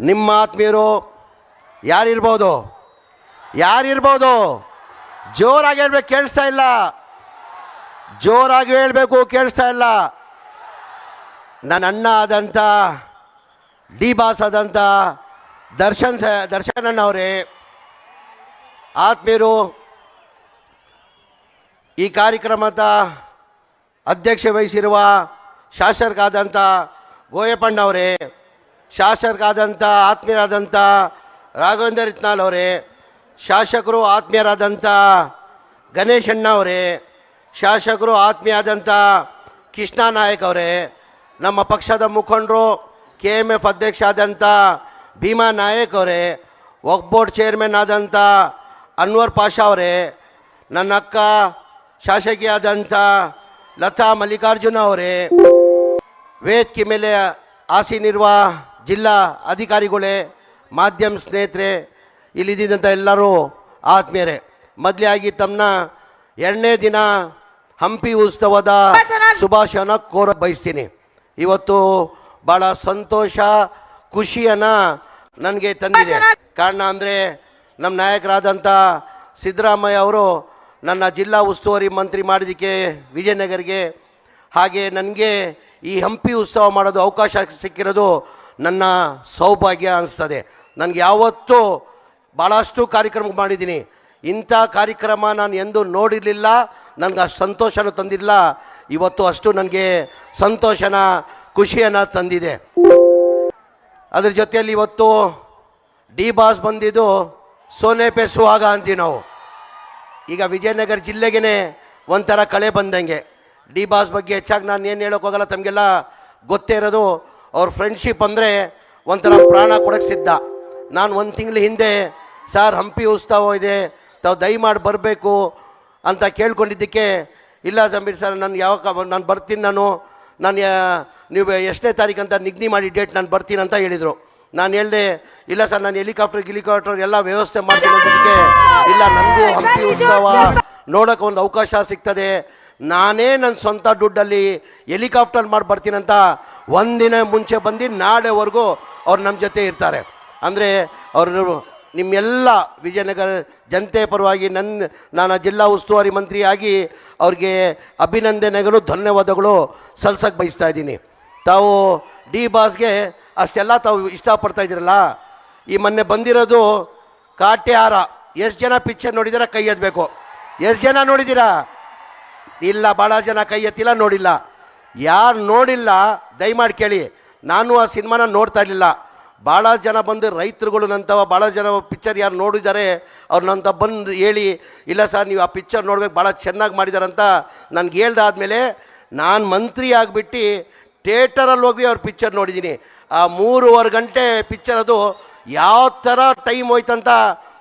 ನಿಮ್ಮ ಆತ್ಮೀಯರು ಯಾರಿರ್ಬೋದು? ಯಾರಿರ್ಬೋದು? ಜೋರಾಗಿ ಹೇಳ್ಬೇಕು, ಕೇಳಿಸ್ತಾ ಇಲ್ಲ. ಜೋರಾಗಿ ಹೇಳಬೇಕು, ಕೇಳಿಸ್ತಾ ಇಲ್ಲ. ನನ್ನ ಅಣ್ಣ ಆದಂಥ ಡಿ ಬಾಸ್ ಆದಂಥ ದರ್ಶನ್ ಸ ದರ್ಶನ್ ಅಣ್ಣ ಅವರೇ ಆತ್ಮೀಯರು, ಈ ಕಾರ್ಯಕ್ರಮದ ಅಧ್ಯಕ್ಷ ವಹಿಸಿರುವ ಶಾಸಕರಾದಂಥ ಗೋಯಪ್ಪಣ್ಣ ಅವರೇ ಶಾಸಕರಾದಂಥ, ಆತ್ಮೀಯರಾದಂಥ ರಾಘವೇಂದ್ರ ಇತ್ನಾಳ್ ಅವರೇ, ಶಾಸಕರು ಆತ್ಮೀಯರಾದಂಥ ಗಣೇಶಣ್ಣ ಅವರೇ, ಶಾಸಕರು ಆತ್ಮೀಯಾದಂಥ ಕೃಷ್ಣ ನಾಯಕ್ ಅವರೇ, ನಮ್ಮ ಪಕ್ಷದ ಮುಖಂಡರು ಕೆ ಎಂ ಎಫ್ ಅಧ್ಯಕ್ಷ ಆದಂಥ ಭೀಮಾ ನಾಯಕ್ ಅವರೇ ವಕ್ ಬೋರ್ಡ್ ಚೇರ್ಮನ್ ಆದಂಥ ಅನ್ವರ್ ಪಾಷಾ ಅವರೇ, ನನ್ನ ಅಕ್ಕ ಶಾಸಕಿಯಾದಂಥ ಲತಾ ಮಲ್ಲಿಕಾರ್ಜುನ ಅವರೇ, ವೇದಿಕೆ ಮೇಲೆ ಆಸೀನಿರುವ ಜಿಲ್ಲಾ ಅಧಿಕಾರಿಗಳೇ, ಮಾಧ್ಯಮ ಸ್ನೇಹಿತರೆ ಇಲ್ಲಿದ್ದಂಥ ಎಲ್ಲರೂ ಆತ್ಮೀಯರೇ ಮೊದಲಾಗಿ ತಮ್ಮ ಎರಡನೇ ದಿನ ಹಂಪಿ ಉತ್ಸವದ ಶುಭಾಶಯನ ಕೋರ ಬಯಸ್ತೀನಿ. ಇವತ್ತು ಭಾಳ ಸಂತೋಷ, ಖುಷಿಯನ್ನು ನನಗೆ ತಂದಿದೆ. ಕಾರಣ ಅಂದರೆ ನಮ್ಮ ನಾಯಕರಾದಂಥ ಸಿದ್ದರಾಮಯ್ಯ ಅವರು ನನ್ನ ಜಿಲ್ಲಾ ಉಸ್ತುವಾರಿ ಮಂತ್ರಿ ಮಾಡಿದ್ದಕ್ಕೆ ವಿಜಯನಗರಿಗೆ, ಹಾಗೆ ನನಗೆ ಈ ಹಂಪಿ ಉತ್ಸವ ಮಾಡೋದು ಅವಕಾಶ ಸಿಕ್ಕಿರೋದು ನನ್ನ ಸೌಭಾಗ್ಯ ಅನಿಸ್ತದೆ. ನನಗೆ ಯಾವತ್ತೂ ಭಾಳಷ್ಟು ಕಾರ್ಯಕ್ರಮ ಮಾಡಿದ್ದೀನಿ. ಇಂಥ ಕಾರ್ಯಕ್ರಮ ನಾನು ಎಂದೂ ನೋಡಿರಲಿಲ್ಲ. ನನಗೆ ಅಷ್ಟು ಸಂತೋಷನ ತಂದಿಲ್ಲ. ಇವತ್ತು ಅಷ್ಟು ನನಗೆ ಸಂತೋಷನ, ಖುಷಿಯನ್ನು ತಂದಿದೆ. ಅದ್ರ ಜೊತೆಯಲ್ಲಿ ಇವತ್ತು ಡಿ ಬಾಸ್ ಬಂದಿದ್ದು ಸೋನೆ ಪೆಸುವಾಗ ಅಂತೀವಿ ನಾವು. ಈಗ ವಿಜಯನಗರ ಜಿಲ್ಲೆಗೇ ಒಂಥರ ಕಳೆ ಬಂದಂಗೆ. ಡಿ ಬಾಸ್ ಬಗ್ಗೆ ಹೆಚ್ಚಾಗಿ ನಾನು ಏನು ಹೇಳೋಕ್ಕೋಗಲ್ಲ ತಮಗೆಲ್ಲ ಗೊತ್ತೇ ಇರೋದು. ಅವ್ರ ಫ್ರೆಂಡ್ಶಿಪ್ ಅಂದರೆ ಒಂಥರ ಪ್ರಾಣ ಕೊಡಕ್ಕೆ ಸಿದ್ಧ. ನಾನು ಒಂದು ತಿಂಗಳ ಹಿಂದೆ, ಸರ್ ಹಂಪಿ ಉತ್ಸವ ಇದೆ, ತಾವು ದಯಮಾಡಿ ಬರಬೇಕು ಅಂತ ಕೇಳ್ಕೊಂಡಿದ್ದಕ್ಕೆ, ಇಲ್ಲ ಜಮೀರ್ ಸರ್, ನಾನು ಯಾವ ನಾನು ಬರ್ತೀನಿ ನಾನು. ನಾನು ನೀವು ಎಷ್ಟನೇ ತಾರೀಕು ಅಂತ ನಿಗದಿ ಮಾಡಿ ಡೇಟ್ ನಾನು ಬರ್ತೀನಿ ಅಂತ ಹೇಳಿದರು. ನಾನು ಹೇಳಿದೆ, ಇಲ್ಲ ಸರ್, ನಾನು ಹೆಲಿಕಾಪ್ಟರ್, ಗಿಲಿಕಾಪ್ಟರ್ ಎಲ್ಲ ವ್ಯವಸ್ಥೆ ಮಾಡ್ತೀನಿ ಇಲ್ಲ ನನಗೂ ಹಂಪಿ ಉತ್ಸವ ನೋಡೋಕೆ ಒಂದು ಅವಕಾಶ ಸಿಗ್ತದೆ. ನಾನೇ ನನ್ನ ಸ್ವಂತ ದುಡ್ಡಲ್ಲಿ ಹೆಲಿಕಾಪ್ಟರ್ ಮಾಡಿ ಬರ್ತೀನಂತ ಒಂದಿನ ಮುಂಚೆ ಬಂದು ನಾಳೆವರೆಗೂ ಅವ್ರು ನಮ್ಮ ಜೊತೆ ಇರ್ತಾರೆ. ಅಂದರೆ ಅವರು ನಿಮ್ಮೆಲ್ಲ ವಿಜಯನಗರ ಜನತೆ ಪರವಾಗಿ ನನ್ನ ನಾನು ಜಿಲ್ಲಾ ಉಸ್ತುವಾರಿ ಮಂತ್ರಿಯಾಗಿ ಅವ್ರಿಗೆ ಅಭಿನಂದನೆಗಳು, ಧನ್ಯವಾದಗಳು ಸಲ್ಸಕ್ಕೆ ಬಯಸ್ತಾ ಇದ್ದೀನಿ. ತಾವು ಡಿ ಬಾಸ್ಗೆ ಅಷ್ಟೆಲ್ಲ ತಾವು ಇಷ್ಟಪಡ್ತಾ ಇದ್ದೀರಲ್ಲ, ಈ ಮೊನ್ನೆ ಬಂದಿರೋದು ಕಾಟ್ಯಾರ. ಎಷ್ಟು ಜನ ಪಿಕ್ಚರ್ ನೋಡಿದಿರ? ಕೈ ಎತ್ತಬೇಕು ಎಷ್ಟು ಜನ ನೋಡಿದ್ದೀರಾ ಇಲ್ಲ ಭಾಳ ಜನ ಕೈ ಎತ್ತಿಲ್ಲ, ನೋಡಿಲ್ಲ. ಯಾರು ನೋಡಿಲ್ಲ, ದಯಮಾಡಿ ಕೇಳಿ. ನಾನು ಆ ಸಿನಿಮಾನ ನೋಡ್ತಾ ಇರಲಿಲ್ಲ. ಭಾಳ ಜನ ಬಂದು ರೈತರುಗಳು ನಂತವ ಭಾಳ ಜನ ಪಿಕ್ಚರ್ ಯಾರು ನೋಡಿದ್ದಾರೆ ಅವ್ರು ನಂತ ಬಂದು ಹೇಳಿ, ಇಲ್ಲ ಸರ್, ನೀವು ಆ ಪಿಕ್ಚರ್ ನೋಡ್ಬೇಕು ಭಾಳ ಚೆನ್ನಾಗಿ ಮಾಡಿದಾರಂತ. ನನಗೆ ಹೇಳ್ದಾದ್ಮೇಲೆ ನಾನು ಮಂತ್ರಿ ಆಗಿಬಿಟ್ಟು ಥಿಯೇಟರಲ್ಲಿ ಹೋಗಿ ಅವ್ರ ಪಿಕ್ಚರ್ ನೋಡಿದ್ದೀನಿ ಆ ಮೂರುವರೆ ಗಂಟೆ ಪಿಕ್ಚರ್ ಅದು, ಯಾವ ಥರ ಟೈಮ್ ಹೋಯ್ತಂತ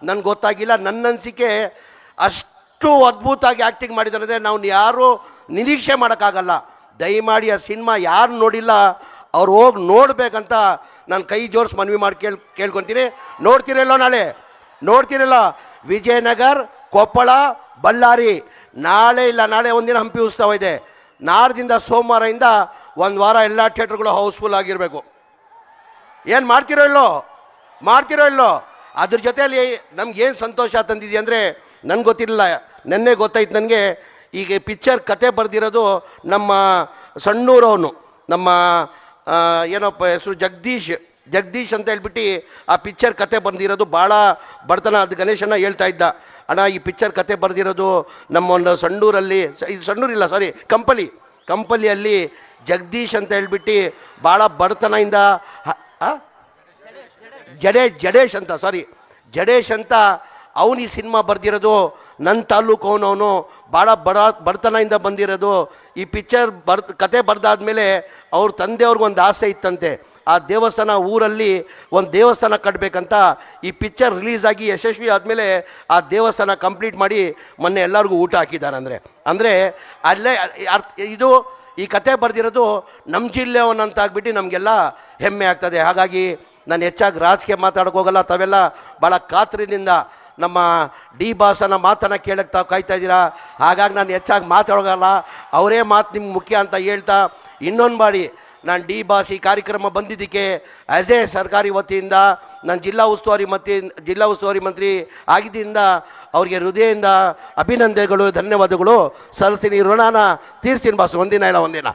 ನನಗೆ ಗೊತ್ತಾಗಿಲ್ಲ. ನನ್ನ ಅನಿಸಿಕೆ ಅಷ್ಟು ಅದ್ಭುತವಾಗಿ ಆ್ಯಕ್ಟಿಂಗ್ ಮಾಡಿದ್ದಾರೆ ನಾವು ಯಾರು ನಿರೀಕ್ಷೆ ಮಾಡೋಕ್ಕಾಗಲ್ಲ. ದಯಮಾಡಿ ಆ ಸಿನಿಮಾ ಯಾರು ನೋಡಿಲ್ಲ, ಅವ್ರು ಹೋಗಿ ನೋಡ್ಬೇಕಂತ ನಾನು ಕೈ ಜೋಡಿಸಿ ಮನವಿ ಮಾಡಿ ಕೇಳ್, ಕೇಳ್ಕೊತೀನಿ. ನೋಡ್ತೀರಲ್ಲೋ ನಾಳೆ? ನೋಡ್ತೀರಲ್ಲ? ವಿಜಯನಗರ್, ಕೊಪ್ಪಳ, ಬಳ್ಳಾರಿ. ನಾಳೆ ಇಲ್ಲ, ನಾಳೆ ಒಂದಿನ ಹಂಪಿ ಉತ್ಸವ ಇದೆ. ನಾಡ್ದಿಂದ ಸೋಮವಾರದಿಂದ ಒಂದು ವಾರ ಎಲ್ಲ ಥಿಯೇಟ್ರ್ಗಳು ಹೌಸ್ಫುಲ್ ಆಗಿರಬೇಕು. ಏನು ಮಾಡ್ತಿರೋ ಇಲ್ಲೋ? ಮಾಡ್ತಿರೋ ಇಲ್ಲೋ? ಅದ್ರ ಜೊತೆಯಲ್ಲಿ ಏನು ಸಂತೋಷ ತಂದಿದೆ ಅಂದರೆ ನನ್ಗೆ ಗೊತ್ತಿರಲಿಲ್ಲ. ನೆನ್ನೆ ಗೊತ್ತಾಯ್ತು ನನಗೆ ಈಗ ಪಿಕ್ಚರ್ ಕತೆ ಬರೆದಿರೋದು ನಮ್ಮ ಸಣ್ಣೂರವನು, ನಮ್ಮ ಏನಪ್ಪ ಹೆಸರು ಜಗದೀಶ್ ಜಗದೀಶ್ ಅಂತ ಹೇಳ್ಬಿಟ್ಟು ಆ ಪಿಕ್ಚರ್ ಕತೆ ಬರೆದಿರೋದು ಭಾಳ ಬಡತನ ಅದು ಗಣೇಶನ ಹೇಳ್ತಾ ಇದ್ದ ಅಣ್ಣ, ಈ ಪಿಕ್ಚರ್ ಕತೆ ಬರೆದಿರೋದು ನಮ್ಮ ಒಂದು ಸಣ್ಣೂರಲ್ಲಿ ಇದು ಸಣ್ಣೂರಿಲ್ಲ ಸಾರಿ ಕಂಪಲಿ, ಕಂಪಲಿಯಲ್ಲಿ ಜಗದೀಶ್ ಅಂತ ಹೇಳ್ಬಿಟ್ಟು ಭಾಳ ಬಡತನದಿಂದ? ಜಡೇಶ್ ಜಡೇಶ್ ಅಂತ ಸಾರಿ ಜಡೇಶ್ ಅಂತ ಅವನು ಈ ಸಿನಿಮಾ ಬರ್ದಿರೋದು ನನ್ನ ತಾಲೂಕು ಅವನವನು ಭಾಳ ಬಡ, ಬಡತನದಿಂದ ಬಂದಿರೋದು. ಈ ಪಿಕ್ಚರ್ ಬರ್ ಕತೆ ಬರ್ದಾದ್ಮೇಲೆ ಅವ್ರ ತಂದೆಯವ್ರಿಗೊಂದು ಆಸೆ ಇತ್ತಂತೆ. ಆ ದೇವಸ್ಥಾನ ಊರಲ್ಲಿ ಒಂದು ದೇವಸ್ಥಾನ ಕಟ್ಟಬೇಕಂತ ಈ ಪಿಕ್ಚರ್ ರಿಲೀಸ್ ಆಗಿ ಯಶಸ್ವಿ ಆದಮೇಲೆ ಆ ದೇವಸ್ಥಾನ ಕಂಪ್ಲೀಟ್ ಮಾಡಿ ಮೊನ್ನೆ ಎಲ್ಲರಿಗೂ ಊಟ ಹಾಕಿದ್ದಾರೆ ಅಂದರೆ. ಅಂದರೆ ಅಲ್ಲೇ, ಅರ್ಥ, ಇದು ಈ ಕತೆ ಬರೆದಿರೋದು ನಮ್ಮ ಜಿಲ್ಲೆಯವನಂತ ಆಗ್ಬಿಟ್ಟು ನಮಗೆಲ್ಲ ಹೆಮ್ಮೆ ಆಗ್ತದೆ. ಹಾಗಾಗಿ ನಾನು ಹೆಚ್ಚಾಗಿ ರಾಜಕೀಯ ಮಾತಾಡೋಕ್ಕೋಗಲ್ಲ ತಾವೆಲ್ಲ ಭಾಳ ಕಾತರದಿಂದ ನಮ್ಮ ಡಿ ಬಾಸನ ಮಾತನ್ನು ಕೇಳಕ್ಕೆ ತಾವು ಕಾಯ್ತಾ ಇದ್ದೀರಾ? ಹಾಗಾಗಿ ನಾನು ಹೆಚ್ಚಾಗಿ ಮಾತಾಡೋಗಲ್ಲ. ಅವರೇ ಮಾತು ನಿಮ್ಗೆ ಮುಖ್ಯ ಅಂತ ಹೇಳ್ತಾ ಇನ್ನೊಂದು ಬಾರಿ ನಾನು ಡಿ ಬಾಸ್ ಈ ಕಾರ್ಯಕ್ರಮ ಬಂದಿದ್ದಕ್ಕೆ ಆ್ಯಸ್ ಎ ಸರ್ಕಾರಿ ವತಿಯಿಂದ, ನಾನು ಜಿಲ್ಲಾ ಉಸ್ತುವಾರಿ ಮಂತ್ರಿ, ಜಿಲ್ಲಾ ಉಸ್ತುವಾರಿ ಮಂತ್ರಿ ಆಗಿದ್ದರಿಂದ ಅವರಿಗೆ ಹೃದಯದಿಂದ ಅಭಿನಂದನೆಗಳು, ಧನ್ಯವಾದಗಳು. ಸಲ್ಲಿಸ್ತೀನಿ ಋಣಾನ ತೀರ್ಸ್ತೀನಿ ಬಾಸ್, ಒಂದಿನ ಇಲ್ಲ, ಒಂದಿನ.